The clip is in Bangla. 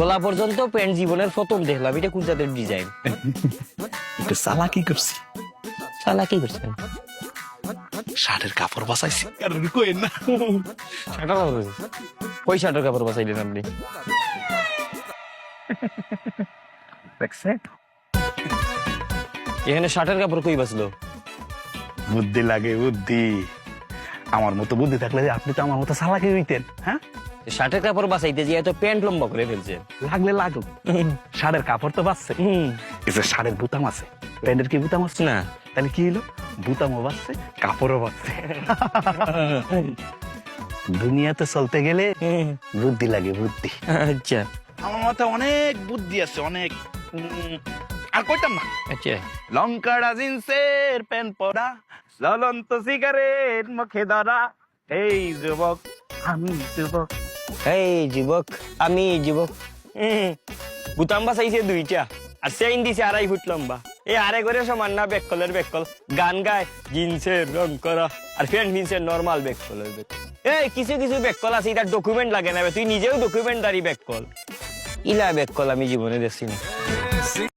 গলা পর্যন্ত প্যান্ট জীবনের প্রথম দেখলাম এটা কোন জাতের ডিজাইন একটু চালাকি করছি। সালাকি করছেন শার্টের কাপড় বাঁচাইছি আর কইেন না। কাপড় কই শাটার কাপড় বাঁচাইলেন আপনি? দেখছেন? এখানে শার্টের কাপড় কই বাঁচলো বুদ্ধি লাগে বুদ্ধি। আমার মতো বুদ্ধি থাকলে আপনি তো আমার মতো চালাকি হইতেন হ্যাঁ? শার্টের কাপড় বাঁচাইতে যে এত প্যান্ট লম্বা করে ফেলছে। লাগলে লাগুক। শাড়ের কাপড় তো বাঁচছে। যে শাড়ের বুতাম আছে প্যান্টের কি বুতাম আছে? না। তাহলে কি হলো বুতামও বাঁচছে কাপড়ও বাঁচছে। দুনিয়াতে চলতে গেলে বুদ্ধি লাগে বুদ্ধি। আচ্ছা। আমার মাথায় অনেক বুদ্ধি আছে অনেক। আর কইতাম না। আচ্ছা। লঙ্কাড়া জিন্সের প্যান্ট পরা জ্বলন্ত সিগারেট মুখে ধরা। এই যুবক আমি যুবক। এই যুবক আমি যুবক। হুম, বুতাম বাসাইছে দুইটা। আর চেইন দিছে আড়াই ফুট লম্বা। এই আরে করে সমান না বেককলের বেককল। গান গায় জিন্সের রং করা। আর ফ্রেন্ড জিন্সের নর্মাল বেককলের বেক এই কিছু কিছু বেককল আছে এটা ডকুমেন্ট লাগে না তুই নিজেও ডকুমেন্টারি বেককল। ইলা বেককল আমি জীবনে দেখছি না।